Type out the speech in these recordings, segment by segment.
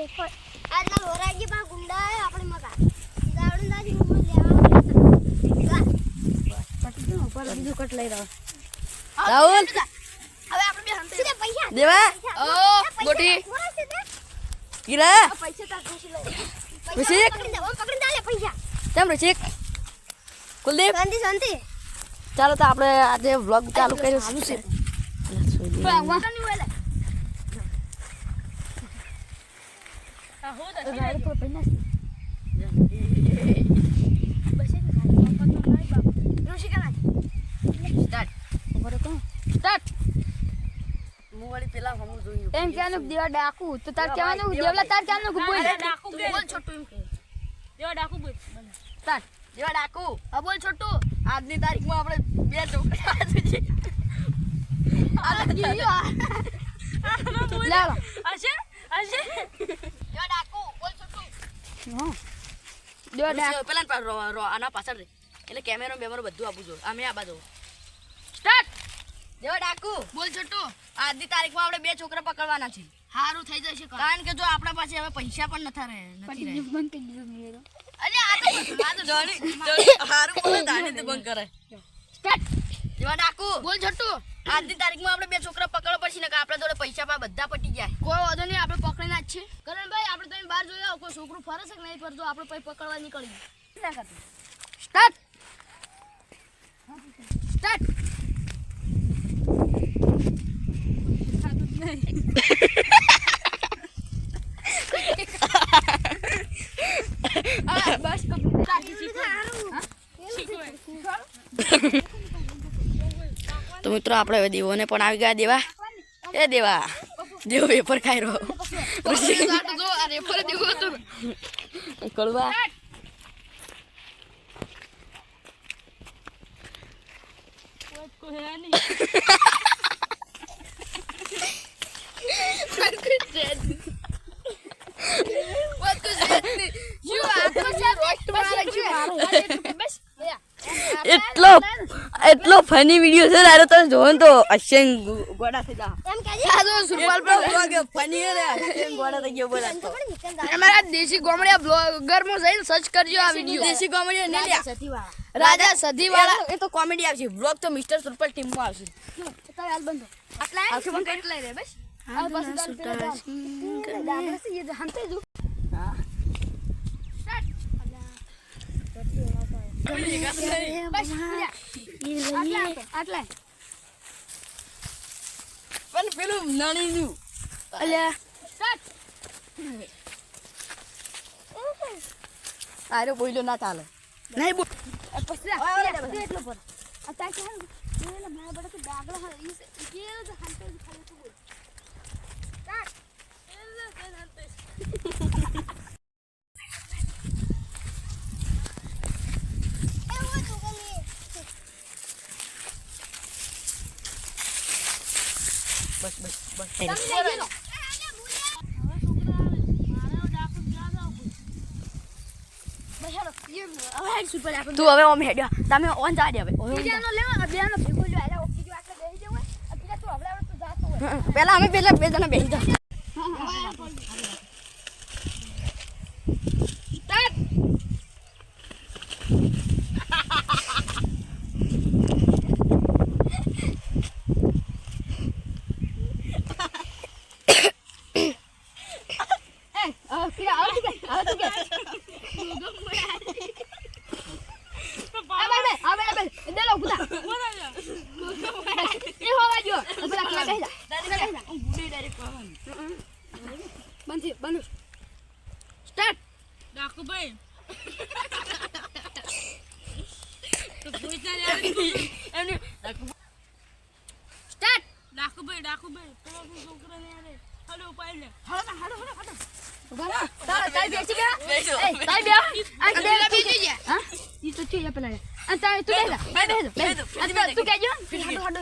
આજના લોરાજી પા ગુંડા આપણે મગા દાવડું દાદી મમ્મી લેવા બીજું કટ લઈ રહ્યો? રાહુલ! હવે આપણે બે હંતે સીધે પૈસા. દેવા? ઓ ગીરા પૈસા ખુશી ખુશી? પકડી દે પૈસા. કેમ કુલદીપ? શાંતિ શાંતિ. ચાલો તો આપણે આજે વ્લોગ ચાલુ કર્યો છે. વાંધો વેલે ઋષિ કના સ્ટાર્ટ હું વળી પેલા હમું જોયું એમ કહેવાનું દેવા ડાકુ તો તાર કહેવાનું કે દેવલા તાર કહેવાનું કે બોલ બોલ છોટું એમ કે તાર દેવા ડાકુ હા બોલ છોટું આજની તારીખમાં આપણે બે છોકરા છે લે આવો. જો ડાકુ બોલ છોટું દેવા ડાકુ પેલા રો- રો- આના પાછળ રે એટલે કેમેરો બેમેરો બધું આપવું જોઈએ. અમે આ બાજુ. સ્ટાર્ટ! જેવા ડાકુ. બોલ છોટું. આજની તારીખમાં આપણે બે છોકરા પકડવાના છે. સારું થઈ જશે. કારણ કે જો આપણા પાસે હવે પૈસા પણ નથા રહે નથી રહે. બંધ કરી દીધું મેરો અરે આ તો આ તો જોની હારું બોલે તાને તે બંધ કરે સ્ટાર્ટ! જો ડાકુ. બોલ છોટું. આજની તારીખમાં આપણે બે છોકરા પકડવા પડશે ને કે આપણા જોડે પૈસા પા બધા પટી જાય કોઈ વાંધો નહીં આપણે પકડીને જ છે કરણભાઈ આપણે તમે બહાર જોયા કોઈ છોકરું ફરે છે કે નહીં ફરતું? આપણે પછી પકડવા નીકળી સ્ટાર્ટ! સ્ટાર્ટ! બસ તો મિત્રો આપણે હવે દેવોને પણ આવી ગયા. દેવા? એ દેવા. દેવો વેપર ખાઈ રહ્યો. કડવા. ફરે દેવો તો કડવા એટલો એટલો ફની વિડિયો છે તારે તમે જોવો તો અશ્યન ગોડા થઈ જા એમ કહેજે ફની રે અશ્યન ગોડા થઈ ગયો બોલા અમારા દેશી ગોમડિયા બ્લોગરમાં જઈને સર્ચ કરજો આ વિડિયો દેશી કોમેડી ને લ્યા. રાજા સધીવાળા. એ તો કોમેડી આવશે. બ્લોગ તો મિસ્ટર સુરપાલ ટીમમાં આવશે. તો હાલ બંધો આટલા આવશે બંધ? કેટલા રે બસ? આ પાછું તારે પેલા દામ. દાદા છે એ તો હંતે જો બસ આટલા. પણ પેલું નાની નું અલ્યા આરે બોલ્યો ના ચાલે નહીં બોલ પછી એટલો પર આ તાર કે હાલ એલા મારા બડા તો ડાગલા હા ઈ કે હંતે ખાલી તો બોલ સ્ટાર્ટ એવું હતું કે લે બસ બસ બસ તું હવે ઓમ હેડ્યો. તમે ઓન જા દે હવે. પેલા અમે પેલા બે જણા બેસી જા સ્ટાર્ટ એ આ કિરા આવ તું કે આવ તું કે આ બે બે આ બે બે દે લો પુતા એ હોવા જો પેલા પેલા બેહી જા બંધ થયું, બંધ સ્ટાર્ટ ડાકુભાઈ સ્ટાર્ટ. ડાકુભાઈ ડાકુભાઈ પેલો કોઈ છોકરો ને યારે હલો ઉપાય લે. ઊભા તાર તાર બેસી ગયા બેસો. એ તાર બે આ પેલા બીજી છે. હા? ઈ તો છે પેલા આ તાર તું બેસ બે બેસ બેસ આ તું કહેજો. હાડો હાડો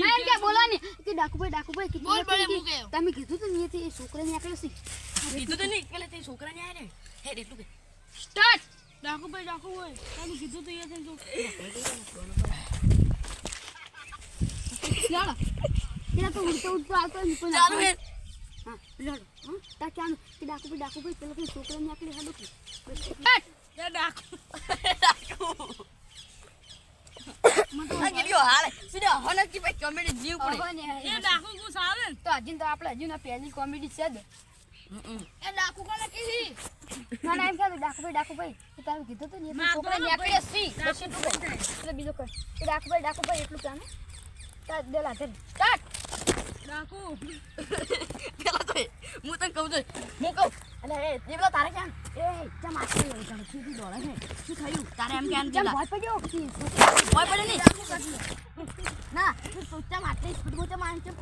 ના કે બોલવાની? કે ડાકુભાઈ ડાકુભાઈ કીધું બોલ, બોલ, હતું હું કે કહ્યું. તમે કીધું તો નહીં એ છોકરા ને આકડે છે કીધું તો નહીં પેલા તે છોકરા ને આયા ને? હે એટલું કે. સ્ટાર્ટ! ડાકુભાઈ તમે કીધું તો એ છે જો પેલા તો ઉડતો ઉડતો આવતો નહીં પણ ચાલુ હે હા પેલો હા તા ક્યાં કે ડાકુ ભાઈ ડાકુ ભાઈ પેલો કઈ છોકરા ને આકડી હાડો કે એ ડાકુ. આ ગીરીઓ હાલે. સીધા હનકી ભાઈ કોમેડી જીવ પડે. એ ડાકુ ગુસ આવે તો હજી તો આપણે હજુ ના પહેલી કોમેડી છે જ. એ ડાકુ કોને કીધી? ના ના એમ કહે ડાકુ ભાઈ ડાકુ ભાઈ. તો તારું કીધું તું ને છોકરા ને બરાબર. આકડી સી. બસ એટલું કહે એટલે બીજું કહે એ ડાકુ ભાઈ ડાકુ ભાઈ એટલું ને તા દેલા ધર સ્ટાર્ટ! ડાકુ. પેલા તો હું તને કહું છું હું કહું. એટલે એ દેવલા તારે ક્યાં? એ ચમ આકડી એવું તમે સીધી દોડે છે? શું થયું? તારે એમ ક્યાં ચમ દેલા ભોય પડ્યો? કી ભય પડે નહીં. ના તું તું ચમ આટલી સ્પીડમાં ચમ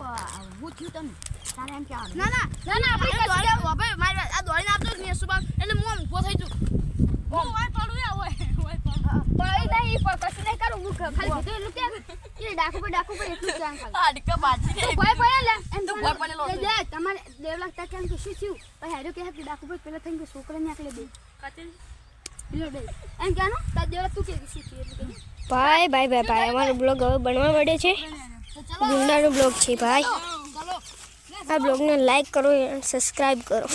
હું થયું તમે તારે એમ કહેવાનું. ના ના ના ના આપણે દોડી આવો, ભાઈ, આ દોડીને આપતો જ નહીં, સુભાષ. એટલે હું આમ ઊભો થઈ જઉં. હું વાય પડું યા ઓય ઓય પડું પડી નહીં પણ કશું નહીં કરું. હું ખાલી કીધું એટલું કે એ ડાકુ ભાઈ ડાકુ ભાઈ એટલું જ ખાલી. આ ડીકા બાજી રે. ભય પડે લે. એમ તો ભય પડેલો એ દે તમારે દેવલાક લાગતા કેમ કે શું થયું? પછી હાર્યો કે ડાકુ ભાઈ પેલા થઈને કે છોકરાને આકલે દે. પેલો ભાઈ ભાઈ ભાઈ ભાઈ અમારો બ્લોગ હવે બનવા માંડે છે. ગુંડાનો બ્લોગ છે ભાઈ. આ બ્લોગને લાઈક કરો અને સબસ્ક્રાઈબ કરો.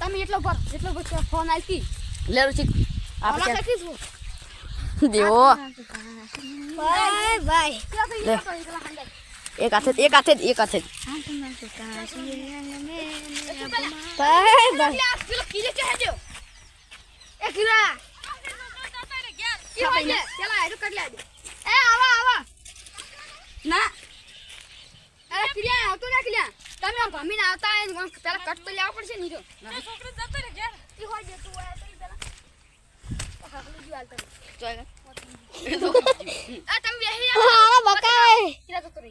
તમે એટલો એટલો ફોન આવી લે રુચિક આપણે દેવો. એક હાથે જ, એક હાથે. જ, એક હાથે તમે ભમીને આવતા ને પેલા કટ તો લેવા પડશે એ છોકરી જતો રે ઘેર હોય જતું હોય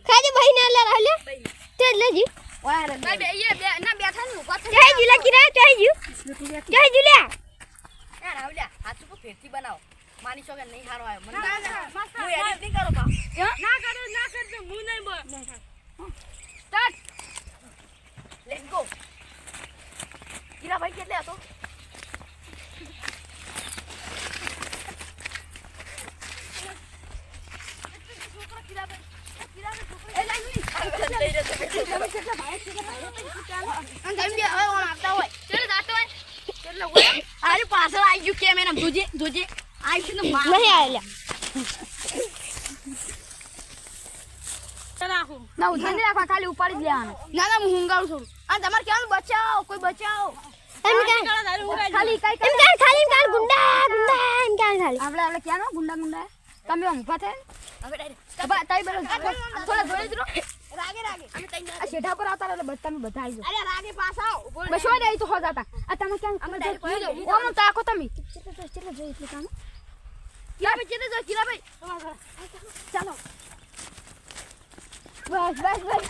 ખાલી ભાઈ ને લે તે લેજી ભાઈ બે એ બે ના બેઠા ને ઊભા થઈ જય જુલા કિરા જય જુ જય જુલા એ રાવલિયા, હાથ ઉપર ફેરથી બનાવો. માની છો કે નહીં હારો આવ્યો. મને ના, ના- ના, હું edit નહીં કરું પા. ના કરો ના કરજો હું નહીં બોલ સ્ટાર્ટ Let's go. હીરાભાઈ કેટલે હતો એ લાઈ ની લઈ રહ્યો છે. તમે કેટલા ભાઈ આરે પાછળ આવી ગયું કેમ એમ જોજે જોજે આવી છે નહીં આવેલા રાખવા ખાલી ઉપાડી જ ના ના છું અને તમારે કહેવાનું બચાવો કોઈ બચાવો ખાલી ખાલી ગુંડા ગુંડા એમ કે ખાલી આપણે આપણે ક્યાં ગુંડા ગુંડા તમે ઊંઘા થાય શેઠા પર આવતા એટલે તમે બધા આવી અરે રાગે પાછા. જાઓ બસ હોય ને તો હો જાતા. આ તમે ક્યાં અમે direct કોઈ જવું. ઓમ તાકો તમે. ચેટલો ચેટલો જોઈ એટલે કામ. કિરાભાઈ ચેતે જાઓ, કિરાભાઈ. ચાલો. બસ બસ બસ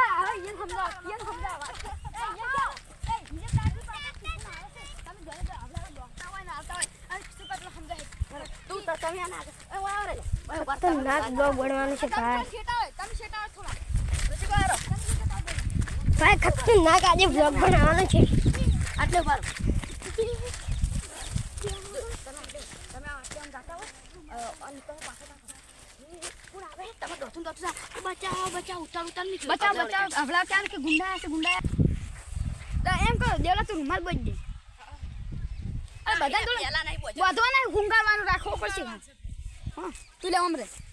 આ હવે યન સમજાવ યન સમજાવ એ યન એ યન દાદી પાસે તમે ઘરે તો આપણા ડોક્ટર હોય ને આવતા હોય અને શું કેટલો સમજાય તું તો તમે આના આગળ. એ વાવ રે. વાર. ખતરનાક બ્લોગ બનવાનું છે ભાઈ. ભાઈ ખતરનાક આજે બ્લોગ બનાવવાનો છે. આટલો બાર. બચાવો બચાવો ઉતાર ઉતાર બચાવ બચાવ. હવલા ક્યાં કે ગુંડા છે ગુંડા. તો એમ કહો દેવલા તું રૂમાલ બચ દે. બધા નહીં. વધવા રાખવો પડશે. તું લે અમરે સ્ટાર્ટ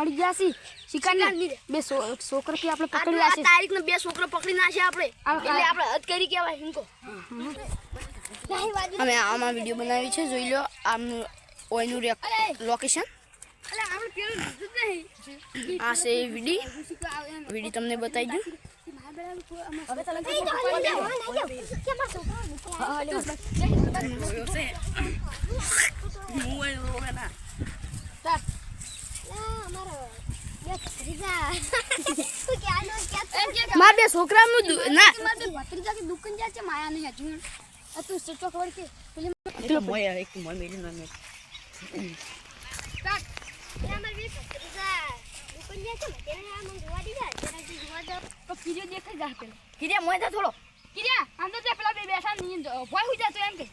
મળી ગયા છે. શિકારી. બે સો- છોકરાથી આપણે પકડી આ છે. તારીખ ને બે છોકરા પકડી નાખે આપણે. એટલે આપણે હદ કરી કેવાય હિંકો. અમે આમાં વીડિયો બનાવી છે જોઈ લો આમનું ઓયનું લોકેશન આ છે વિડી. વિડી તમને બતાવી દઉં. મારા બે છોકરા નું ના. ભત્રીજા કે દુકાન જાય છે માયા નહીં હજુ આ તું સચ્ચો ખબર કે પેલી એટલે મોય એક મોય મેલી ના મેલી. તો કીજો દેખાઈ જા પેલો કીધે મોય જા થોડો. કિર્યા આમ તો તે પેલા બે બેસા ની ભોય જતો એમ કે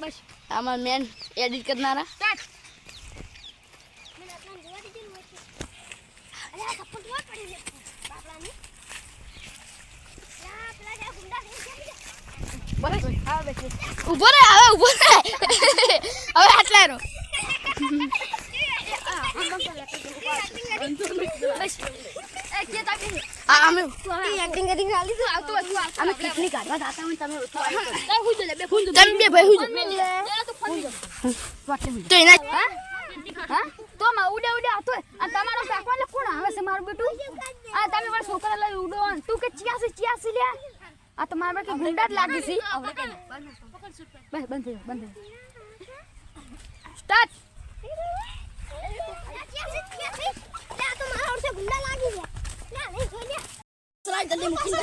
બસ આમાં મેન એડિટ કરનારા. સ્ટાર્ટ ઊભો રે હવે ઊભો રે. હવે આટલા રો તમે બે ભાઈ હુજો તો એના હા? તો માં ઉડે. ઉડે આતો આ તમારો કાકવાને કોણ આવે છે મારું બેટું? આ તમે મારા છોકરા લઈ ઉડો. તું કે ચિયાસી ચિયાસી લે આ તો મારા કે ગુંડા જ લાગી છે. બસ બંધ થઈ બંધ થઈ સ્ટાર્ટ જલ્દી મૂકી દો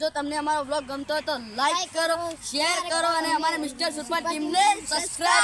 જો તમને અમારો બ્લોગ ગમતો હોય તો લાઈક કરો શેર કરો અને અમારા મિસ્ટર સુપર ટીમને સબસ્ક્રાઇબ